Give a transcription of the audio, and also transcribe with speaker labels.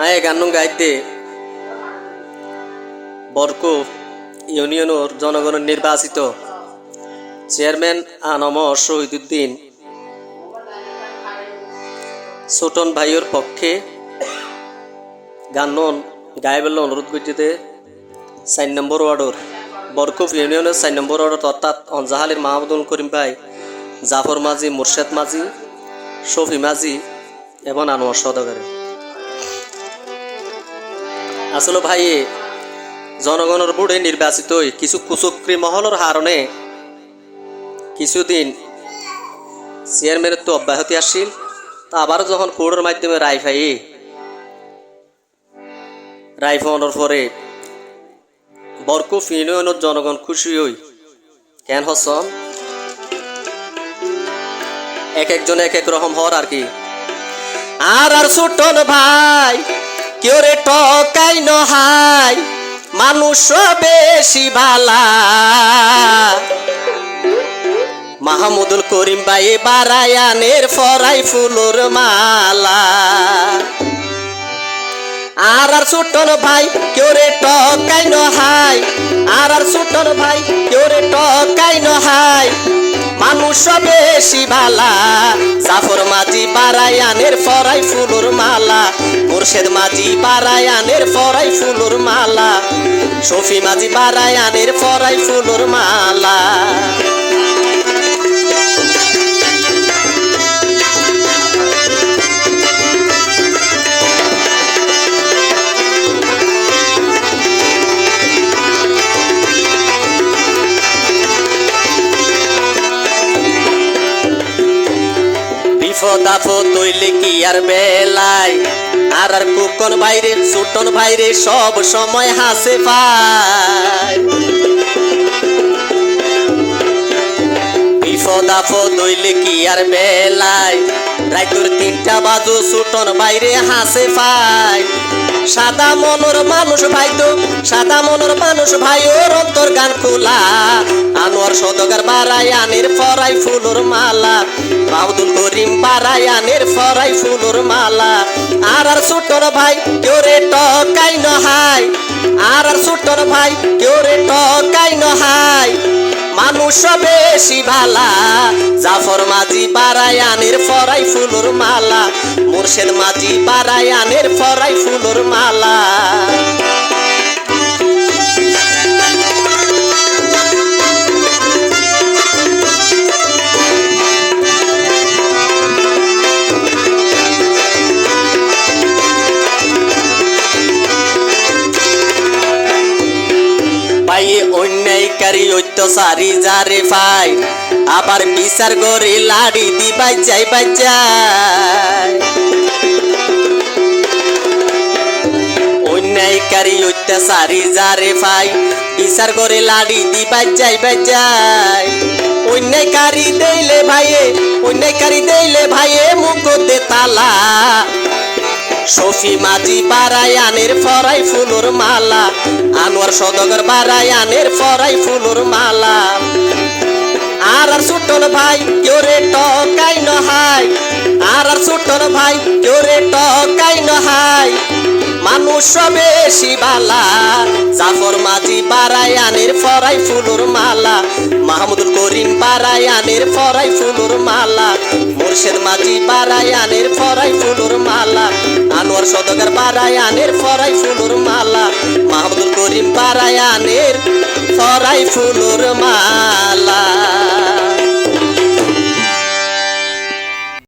Speaker 1: আয় গান্নু গাইতে। বরকু ইউনিয়নের জনগণের নির্বাচিত চেয়ারম্যান আনম শহীদুদ্দিন। ছোটন ভাইয়ের পক্ষে গান্নন গাইবেল অনুরোধ করতে চার নম্বর ওয়ার্ডর বরকুফ ইউনিয়নের চার নম্বর ওয়ার্ডত অর্থাৎ অঞ্জাহালির মাহমুদুল করিম ভাই, জাফর মাঝি, মুর্শেদ মাঝি, শফি মাঝি এবং আনোয়ার সদগারে আসলে ভাই, জনগণের বুড়ে নির্বাচিত কিছু কুচক্রি মহলের হারণে কিছুদিন চেয়ারম্যানের তো অব্যাহতি আসছিল তা আবার যখন কোর্টের মাধ্যমে রায় পাই, রায় পাওয়ানোর পরে বরকুফ ইউনিয়নের জনগণ খুশি হই, কেন হসন এক একজন এক এক রকম হর আর কি। আর আর ছোটন ভাই কেউ রে টকাই নহাই মানুষ বেশি ভালা মাহমুদুল করিম ভাই বারায়ানের ফরাই ফুলুর মালা। আর আর ছোটন ভাই কেউ রে টকাই নহাই আর আর ছোটন ভাই কেউ রে টকাই নহাই মানুষ বেশি ভালা। জাফর মাঝি পারায়ানের ফরাই ফুলুর মালা। মুর্শেদ মাঝি পারায়ানের ফরাই ফুলুর মালা। শফি মাঝি পারায়ানের ফরাই ফুলুর মালা। আপদ তৈলে কি আর বেলায় আর আর কুকন বাইরে সুটন বাইরে সব সময় হাসে পায় কি আর বেলায় তিনটা বাজু, সুটন বাইরে হাসে পায় সাদা মনের মানুষ ভাই তো, সাদা মনের মানুষ ভাই, ওর অন্তর গান খোলা। সদগার বারায়ানের ফরাই ফুলুর মালা আব্দুল করিম বারায়ানের ফরাই ফুলুর মালা। আর আর সুটন ভাই, কেউ রে টকাই নহাই আর আর সুটন ভাই, কেউ রে টকাই নহাই মানুষ বেশি ভালা জাফর মাঝি বারায়ানের ফরাই ফুলুর মালা, মুর্শেদ মাঝি বারায়ানের ফরাই ফুলুর মালা। অত্যাচারী যারে পাই, আবার বিচার করে লাড়ি যাই, বাই যায় অন্যায়কারী অত্যাচারী যারে পাই, বিচার করে লাড়ি যাই, বাই যায় অন্যায়কারী দেইলে ভাইয়ে, অন্যায়কারী দেইলে ভাইয়ে মুখ দে তালা। শফি মাঝি বারায়ানের ফরাই ফুলুর মালা, আনোয়ার সদগর বারায়ানের ফরাই ফুলুর মালা। আর আর সুটন ভাই, কেউ রে টকাই নহাই আর আর সুটন ভাই, কেউ রে টকাই নহাই মানুষ বেশি বালা, জাফর মাঝি বারায়ানের ফরাই ফুলুর মালা, মাহমুদুল করিম বারায়ানের ফরাই ফুলুর মালা, মুর্শেদ মাঝি বারায়ানের ফরাই ফুলুর মালা। আনোয়ার সদগার বারায়ানের ফরাই ফুলুর মালা মাহমুদুল করিম বারায়ানের ফরাই ফুলুর মালা।